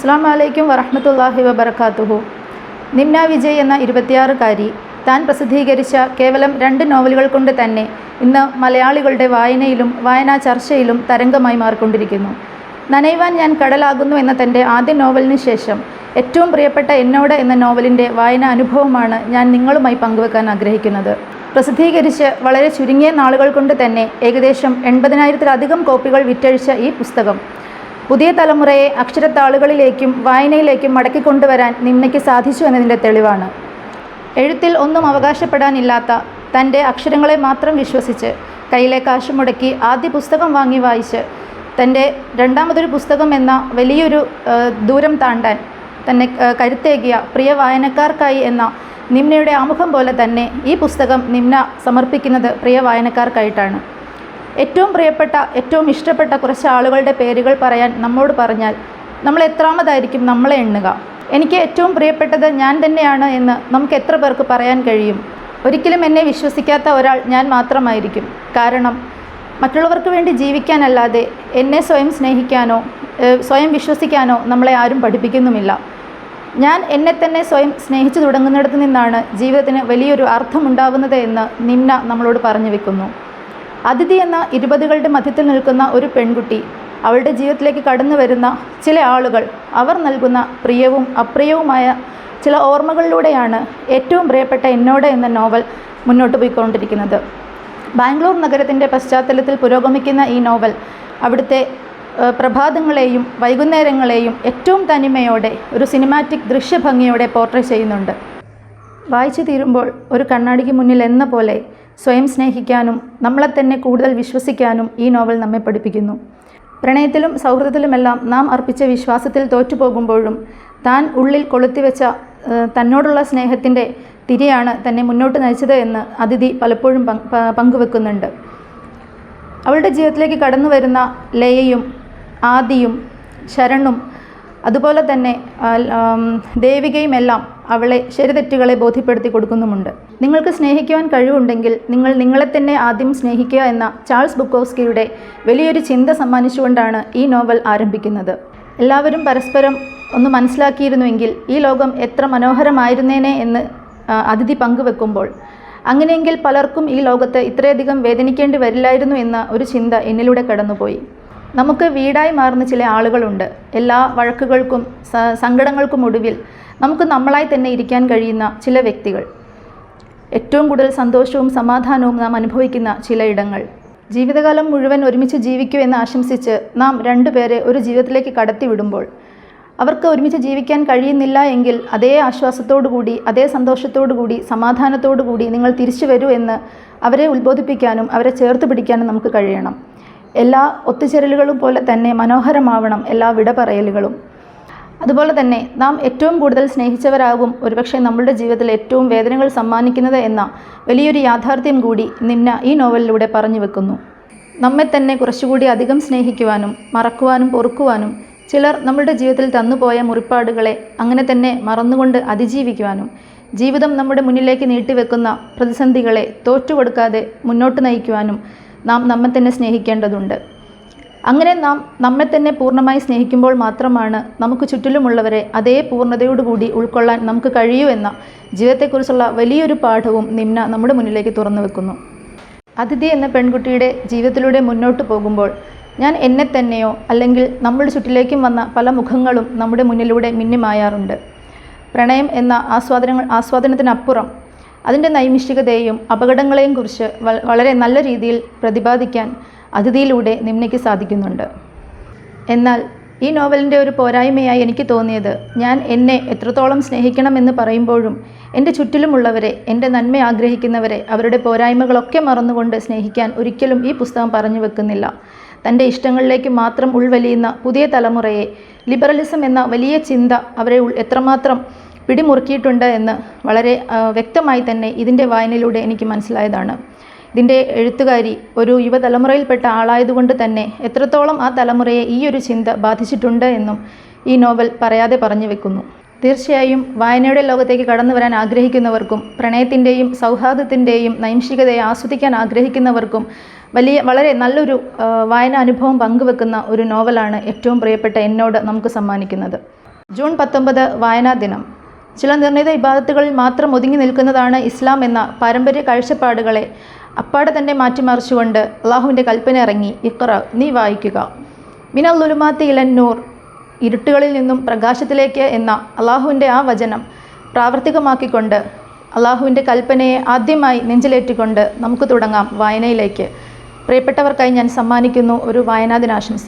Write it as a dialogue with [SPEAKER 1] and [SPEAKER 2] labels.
[SPEAKER 1] അസ്സാം വലൈക്കും വറഹമത്തല്ലാഹി വബർക്കാത്തുഹു നിംന വിജയ് എന്ന ഇരുപത്തിയാറുകാരി താൻ പ്രസിദ്ധീകരിച്ച കേവലം രണ്ട് നോവലുകൾ കൊണ്ട് തന്നെ ഇന്ന് മലയാളികളുടെ വായനയിലും വായനാ ചർച്ചയിലും തരംഗമായി മാറിക്കൊണ്ടിരിക്കുന്നു. നനയുവാൻ ഞാൻ കടലാകുന്നു എന്ന തന്റെ ആദ്യ നോവലിന് ശേഷം ഏറ്റവും പ്രിയപ്പെട്ട എന്നോട് എന്ന നോവലിന്റെ വായന അനുഭവമാണ് ഞാൻ നിങ്ങളുമായി പങ്കുവെക്കാൻ ആഗ്രഹിക്കുന്നത്. പ്രസിദ്ധീകരിച്ച് വളരെ ചുരുങ്ങിയ നാളുകൾ കൊണ്ട് തന്നെ ഏകദേശം എൺപതിനായിരത്തിലധികം കോപ്പികൾ വിറ്റഴിച്ച ഈ പുസ്തകം പുതിയ തലമുറയെ അക്ഷരത്താളുകളിലേക്കും വായനയിലേക്കും മടക്കിക്കൊണ്ടുവരാൻ നിമ്മയ്ക്ക് സാധിച്ചു എന്നതിന്റെ തെളിവാണ്. എഴുത്തിൽ ഒന്നും അവകാശപ്പെടാനില്ലാത്ത തന്റെ അക്ഷരങ്ങളെ മാത്രം വിശ്വസിച്ച് കയ്യിലെ കാശ് മുടക്കി ആദ്യ പുസ്തകം വാങ്ങി വായിച്ച് തന്റെ രണ്ടാമതൊരു പുസ്തകം എന്ന വലിയൊരു ദൂരം താണ്ടാൻ തന്നെ കരുത്തേകിയ പ്രിയ വായനക്കാർക്കായി എന്ന നിമ്നയുടെ ആമുഖം പോലെ തന്നെ ഈ പുസ്തകം നിമ്ന സമർപ്പിക്കുന്നത് പ്രിയ വായനക്കാർക്കായിട്ടാണ്. ഏറ്റവും പ്രിയപ്പെട്ട ഏറ്റവും ഇഷ്ടപ്പെട്ട കുറച്ച് ആളുകളുടെ പേരുകൾ പറയാൻ നമ്മോട് പറഞ്ഞാൽ നമ്മൾ എത്രാമതായിരിക്കും നമ്മളെ എണ്ണുക. എനിക്ക് ഏറ്റവും പ്രിയപ്പെട്ടത് ഞാൻ തന്നെയാണ് എന്ന് നമുക്ക് എത്ര പേർക്ക് പറയാൻ കഴിയും? ഒരിക്കലും എന്നെ വിശ്വസിക്കാത്ത ഒരാൾ ഞാൻ മാത്രമായിരിക്കും. കാരണം മറ്റുള്ളവർക്ക് വേണ്ടി ജീവിക്കാനല്ലാതെ എന്നെ സ്വയം സ്നേഹിക്കാനോ സ്വയം വിശ്വസിക്കാനോ നമ്മളെ ആരും പഠിപ്പിക്കുന്നുമില്ല. ഞാൻ എന്നെ തന്നെ സ്വയം സ്നേഹിച്ചു തുടങ്ങുന്നിടത്ത് നിന്നാണ് ജീവിതത്തിന് വലിയൊരു അർത്ഥമുണ്ടാകുന്നത് എന്ന് നിമ്ന നമ്മളോട് പറഞ്ഞു വെക്കുന്നു. അതിഥി എന്ന ഇരുപതുകളുടെ മധ്യത്തിൽ നിൽക്കുന്ന ഒരു പെൺകുട്ടി അവളുടെ ജീവിതത്തിലേക്ക് കടന്നു വരുന്ന ചില ആളുകൾ അവർ നൽകുന്ന പ്രിയവും അപ്രിയവുമായ ചില ഓർമ്മകളിലൂടെയാണ് ഏറ്റവും പ്രിയപ്പെട്ട എന്നോട് എന്ന നോവൽ മുന്നോട്ട് പോയിക്കൊണ്ടിരിക്കുന്നത്. ബാംഗ്ലൂർ നഗരത്തിന്റെ പശ്ചാത്തലത്തിൽ പുരോഗമിക്കുന്ന ഈ നോവൽ അവിടുത്തെ പ്രഭാതങ്ങളെയും വൈകുന്നേരങ്ങളെയും ഏറ്റവും തനിമയോടെ ഒരു സിനിമാറ്റിക് ദൃശ്യഭംഗിയോടെ പോർട്രേ ചെയ്യുന്നുണ്ട്. വായിച്ചു തീരുമ്പോൾ ഒരു കണ്ണാടിക്ക് മുന്നിൽ എന്ന പോലെ സ്വയം സ്നേഹിക്കാനും നമ്മളെ തന്നെ കൂടുതൽ വിശ്വസിക്കാനും ഈ നോവൽ നമ്മെ പഠിപ്പിക്കുന്നു. പ്രണയത്തിലും സൗഹൃദത്തിലുമെല്ലാം നാം അർപ്പിച്ച വിശ്വാസത്തിൽ തോറ്റുപോകുമ്പോഴും താൻ ഉള്ളിൽ കൊളുത്തിവെച്ച തന്നോടുള്ള സ്നേഹത്തിന്റെ തിരിയാണ് തന്നെ മുന്നോട്ട് നയിച്ചത് എന്ന് അതിഥി പലപ്പോഴും പങ്ക് പങ്കുവെക്കുന്നുണ്ട്. അവളുടെ ജീവിതത്തിലേക്ക് കടന്നു വരുന്ന ലയയും ആദിയും ശരണും അതുപോലെ തന്നെ ദേവികയുമെല്ലാം അവളെ ശരിതെറ്റുകളെ ബോധ്യപ്പെടുത്തി കൊടുക്കുന്നുമുണ്ട്. നിങ്ങൾക്ക് സ്നേഹിക്കുവാൻ കഴിവുണ്ടെങ്കിൽ നിങ്ങൾ നിങ്ങളെ തന്നെ ആദ്യം സ്നേഹിക്കുക എന്ന ചാൾസ് ബുക്കോസ്കിയുടെ വലിയൊരു ചിന്ത സമ്മാനിച്ചുകൊണ്ടാണ് ഈ നോവൽ ആരംഭിക്കുന്നത്. എല്ലാവരും പരസ്പരം ഒന്ന് മനസ്സിലാക്കിയിരുന്നുവെങ്കിൽ ഈ ലോകം എത്ര മനോഹരമായിരുന്നേനെ എന്ന് അതിഥി പങ്കുവെക്കുമ്പോൾ. അങ്ങനെയെങ്കിൽ പലർക്കും ഈ ലോകത്ത് ഇത്രയധികം വേദനിക്കേണ്ടി വരില്ലായിരുന്നു എന്ന ഒരു ചിന്ത എന്നിലൂടെ കടന്നുപോയി. നമുക്ക് വീടായി മാറുന്ന ചില ആളുകളുണ്ട്. എല്ലാ വഴക്കുകൾക്കും സങ്കടങ്ങൾക്കും ഒടുവിൽ നമുക്ക് നമ്മളായി തന്നെ ഇരിക്കാൻ കഴിയുന്ന ചില വ്യക്തികൾ. ഏറ്റവും കൂടുതൽ സന്തോഷവും സമാധാനവും നാം അനുഭവിക്കുന്ന ചില ഇടങ്ങൾ. ജീവിതകാലം മുഴുവൻ ഒരുമിച്ച് ജീവിക്കൂ എന്ന് ആശംസിച്ച് നാം രണ്ടുപേരെ ഒരു ജീവിതത്തിലേക്ക് കടത്തിവിടുമ്പോൾ അവർക്ക് ഒരുമിച്ച് ജീവിക്കാൻ കഴിയുന്നില്ല എങ്കിൽ അതേ ആശ്വാസത്തോടു കൂടി അതേ സന്തോഷത്തോടു കൂടി സമാധാനത്തോടു കൂടി നിങ്ങൾ തിരിച്ചു വരൂ എന്ന് അവരെ ഉത്ബോധിപ്പിക്കാനും അവരെ ചേർത്ത് പിടിക്കാനും നമുക്ക് കഴിയണം. എല്ലാ ഒത്തുചേരലുകളും പോലെ തന്നെ മനോഹരമാവണം എല്ലാ വിട പറയലുകളും അതുപോലെ തന്നെ നാം ഏറ്റവും കൂടുതൽ സ്നേഹിച്ചവരാകും ഒരുപക്ഷെ നമ്മളുടെ ജീവിതത്തിൽ ഏറ്റവും വേദനകൾ സമ്മാനിക്കുന്നത് എന്ന വലിയൊരു യാഥാർത്ഥ്യം കൂടി നിന്ന ഈ നോവലിലൂടെ പറഞ്ഞു വെക്കുന്നു. നമ്മെ തന്നെ കുറച്ചുകൂടി അധികം സ്നേഹിക്കുവാനും മറക്കുവാനും പൊറുക്കുവാനും ചിലർ നമ്മളുടെ ജീവിതത്തിൽ തന്നുപോയ മുറിപ്പാടുകളെ അങ്ങനെ തന്നെ മറന്നുകൊണ്ട് അതിജീവിക്കുവാനും ജീവിതം നമ്മുടെ മുന്നിലേക്ക് നീട്ടിവെക്കുന്ന പ്രതിസന്ധികളെ തോറ്റുകൊടുക്കാതെ മുന്നോട്ട് നയിക്കുവാനും നാം നമ്മെ തന്നെ സ്നേഹിക്കേണ്ടതുണ്ട്. അങ്ങനെ നാം നമ്മെ തന്നെ പൂർണമായി സ്നേഹിക്കുമ്പോൾ മാത്രമാണ് നമുക്ക് ചുറ്റിലുമുള്ളവരെ അതേ പൂർണതയോടുകൂടി ഉൾക്കൊള്ളാൻ നമുക്ക് കഴിയൂ എന്ന ജീവിതത്തെക്കുറിച്ചുള്ള വലിയൊരു പാഠവും നിമ്ന നമ്മുടെ മുന്നിലേക്ക് തുറന്നു വെക്കുന്നു. അതിഥി എന്ന പെൺകുട്ടിയുടെ ജീവിതത്തിലൂടെ മുന്നോട്ട് പോകുമ്പോൾ ഞാൻ എന്നെ തന്നെയോ അല്ലെങ്കിൽ നമ്മുടെ ചുറ്റിലേക്കും വന്ന പല മുഖങ്ങളും നമ്മുടെ മുന്നിലൂടെ മിന്നിമായാറുണ്ട്. പ്രണയം എന്ന ആസ്വാദനങ്ങൾ ആസ്വാദനത്തിനപ്പുറം അതിന്റെ നൈമിഷികതയെയും അപകടങ്ങളെയും കുറിച്ച് വളരെ നല്ല രീതിയിൽ പ്രതിപാദിക്കാൻ അതിഥിയിലൂടെ നിമ്നയ്ക്ക് സാധിക്കുന്നുണ്ട്. എന്നാൽ ഈ നോവലിന്റെ ഒരു പോരായ്മയായി എനിക്ക് തോന്നിയത് ഞാൻ എന്നെ എത്രത്തോളം സ്നേഹിക്കണമെന്ന് പറയുമ്പോഴും എന്റെ ചുറ്റിലുമുള്ളവരെ എന്റെ നന്മ ആഗ്രഹിക്കുന്നവരെ അവരുടെ പോരായ്മകളൊക്കെ മറന്നുകൊണ്ട് സ്നേഹിക്കാൻ ഒരിക്കലും ഈ പുസ്തകം പറഞ്ഞു വെക്കുന്നില്ല. തന്റെ ഇഷ്ടങ്ങളിലേക്ക് മാത്രം ഉൾവലിയുന്ന പുതിയ തലമുറയെ ലിബറലിസം എന്ന വലിയ ചിന്ത അവരെ എത്രമാത്രം പിടിമുറുക്കിയിട്ടുണ്ട് എന്ന് വളരെ വ്യക്തമായി തന്നെ ഇതിന്റെ വായനയിലൂടെ എനിക്ക് മനസ്സിലായതാണ്. ഇതിന്റെ എഴുത്തുകാരി ഒരു യുവതലമുറയിൽപ്പെട്ട ആളായതുകൊണ്ട് തന്നെ എത്രത്തോളം ആ തലമുറയെ ഈ ഒരു ചിന്ത ബാധിച്ചിട്ടുണ്ട് എന്നും ഈ നോവൽ പറയാതെ പറഞ്ഞു വെക്കുന്നു. തീർച്ചയായും വായനയുടെ ലോകത്തേക്ക് കടന്നു വരാൻ ആഗ്രഹിക്കുന്നവർക്കും പ്രണയത്തിന്റെയും സൗഹാർദ്ദത്തിന്റെയും നൈംശികതയെ ആസ്വദിക്കാൻ ആഗ്രഹിക്കുന്നവർക്കും വലിയ വളരെ നല്ലൊരു വായന അനുഭവം പങ്കുവെക്കുന്ന ഒരു നോവലാണ് ഏറ്റവും പ്രിയപ്പെട്ട എന്നോട് നമുക്ക് സമ്മാനിക്കുന്നത്. ജൂൺ പത്തൊമ്പത് വായനാ ദിനം. ചില നിർണിത ഇബാദത്തുകളിൽ മാത്രം ഒതുങ്ങി നിൽക്കുന്നതാണ് ഇസ്ലാം എന്ന പാരമ്പര്യ കാഴ്ചപ്പാടുകളെ അപ്പാടെ തന്നെ മാറ്റിമറിച്ചുകൊണ്ട് അള്ളാഹുവിന്റെ കൽപ്പന ഇറങ്ങി. ഇഖ്റ നീ വായിക്കുക. മിനൽ ലുലുമാത്തി ഇലൻ നൂർ ഇരുട്ടുകളിൽ നിന്നും പ്രകാശത്തിലേക്ക് എന്ന അള്ളാഹുവിന്റെ ആ വചനം പ്രാവർത്തികമാക്കിക്കൊണ്ട് അള്ളാഹുവിന്റെ കൽപ്പനയെ ആദ്യമായി നെഞ്ചിലേറ്റിക്കൊണ്ട് നമുക്ക് തുടങ്ങാം വായനയിലേക്ക്. പ്രിയപ്പെട്ടവർക്കായി ഞാൻ സമ്മാനിക്കുന്നു ഒരു വായനാദിനാശംസ.